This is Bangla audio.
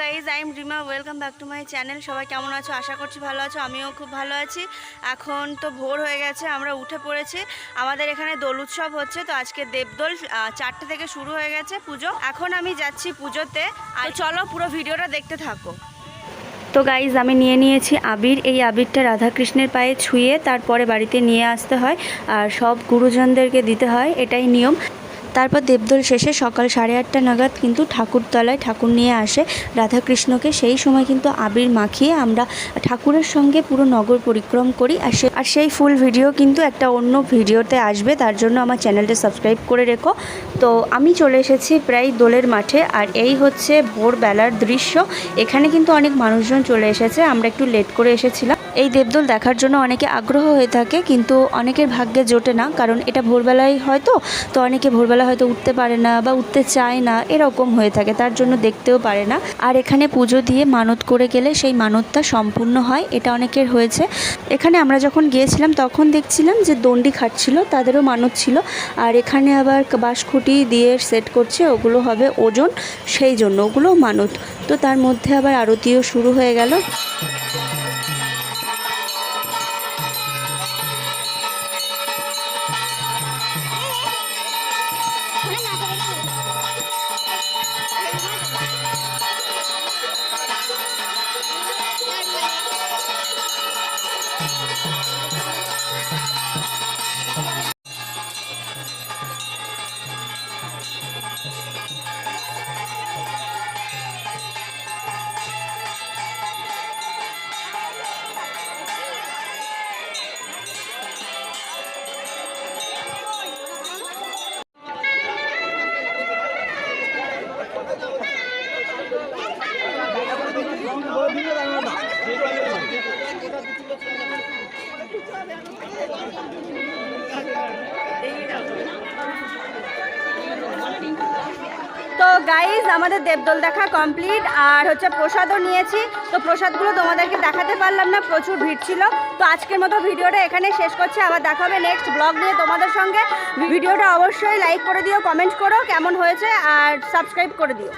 Guys I am Rima welcome back to my channel সবাই কেমন আছো? আশা করছি ভালো আছো। আমিও খুব ভালো আছি। এখন তো ভোর হয়ে গেছে, আমরা উঠে পড়েছি। আমাদের এখানে দোল উৎসব হচ্ছে, তো আজকে দেবদোল চারটে থেকে শুরু হয়ে গেছে পুজো। এখন আমি যাচ্ছি পুজোতে। আর চলো পুরো ভিডিওটা দেখতে থাকো। তো গাইজ আমি নিয়ে নিয়েছি আবির। এই আবিরটা রাধাকৃষ্ণের পায়ে ছুঁয়ে তারপরে বাড়িতে নিয়ে আসতে হয়। আর সব গুরুজনদেরকে দিতে হয়। এটাই নিয়ম। তারপর দেবদোল শেষে সকাল সাড়ে আটটা নাগাদ কিন্তু ঠাকুরতলায় ঠাকুর নিয়ে আসে রাধাকৃষ্ণকে। সেই সময় কিন্তু আবির মাখিয়ে আমরা ঠাকুরের সঙ্গে পুরো নগর পরিক্রম করি। আর সে আর সেই ফুল ভিডিও কিন্তু একটা অন্য ভিডিওতে আসবে। তার জন্য আমার চ্যানেলটা সাবস্ক্রাইব করে রেখো। তো আমি চলে এসেছি প্রায় দোলের মাঠে। আর এই হচ্ছে ভোরবেলার দৃশ্য। এখানে কিন্তু অনেক মানুষজন চলে এসেছে। আমরা একটু লেট করে এসেছিলাম। এই দেবদোল দেখার জন্য অনেকে আগ্রহ হয়ে থাকে, কিন্তু অনেকের ভাগ্যে জোটে না, কারণ এটা ভোরবেলায় হয়তো, তো অনেকে ভোরবেলা হয়তো উঠতে পারে না বা উঠতে চায় না, এরকম হয়ে থাকে, তার জন্য দেখতেও পারে না। আর এখানে পুজো দিয়ে মানত করে গেলে সেই মানতটা সম্পূর্ণ হয়, এটা অনেকের হয়েছে। এখানে আমরা যখন গিয়েছিলাম, তখন দেখছিলাম যে দণ্ডি খাটছিল তাদেরও মানত ছিল, আর এখানে আবার বাঁশখুঁটি দিয়ে সেট করছে, ওগুলো হবে ওজন, সেই জন্য ওগুলো মানত। তো তার মধ্যে আবার আরতিও শুরু হয়ে গেল। গাইজ আমাদের দেবদোল দেখা কমপ্লিট আর হচ্ছে প্রসাদও নিয়েছি। তো প্রসাদগুলো তোমাদেরকে দেখাতে পারলাম না, প্রচুর ভিড় ছিল। তো আজকের মতো ভিডিওটা এখানে শেষ করছে। আবার দেখা হবে নেক্সট ব্লগ নিয়ে তোমাদের সঙ্গে। ভিডিওটা অবশ্যই লাইক করে দিও কমেন্ট করো কেমন হয়েছে, আর সাবস্ক্রাইব করে দিও।